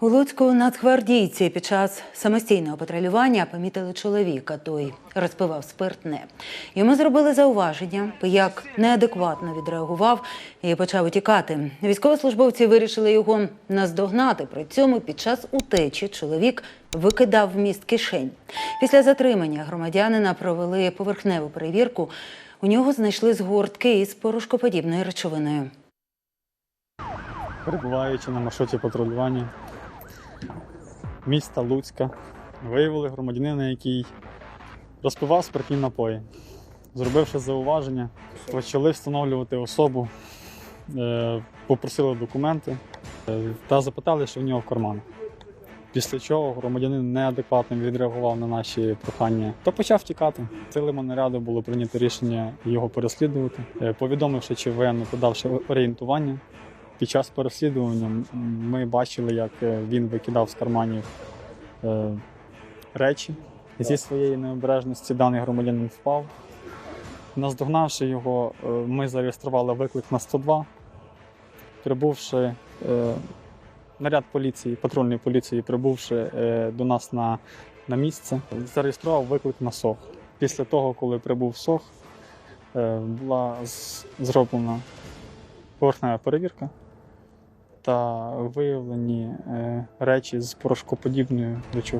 У Луцьку нацгвардійці під час самостійного патрулювання помітили чоловіка. Той розпивав спиртне. Йому зробили зауваження, як неадекватно відреагував і почав утікати. Військовослужбовці вирішили його наздогнати. При цьому під час утечі чоловік викидав вміст кишень. Після затримання громадянина провели поверхневу перевірку. У нього знайшли згортки із порошкоподібною речовиною. Перебуваючи на маршруті патрулювання міста Луцька, виявили громадянина, який розпивав спиртні напої. Зробивши зауваження, почали встановлювати особу, е, попросили документи е, та запитали, що в нього в карманах. Після чого громадянин неадекватно відреагував на наші прохання та почав тікати. Силами наряду було прийнято рішення його переслідувати, Е, повідомивши ЧВН, подавши орієнтування. Під час переслідування ми бачили, як е, він викидав з карманів е, речі. Зі своєї необережності даний громадянин впав. Наздогнавши його, е, ми зареєстрували виклик на 102. Прибувши наряд поліції, патрульної поліції, прибувши до нас на, на місце, зареєстрував виклик на СОХ. Після того, коли прибув СОХ, була зроблена поверхнева перевірка та виявлені е, речі з порошкоподібною речовиною.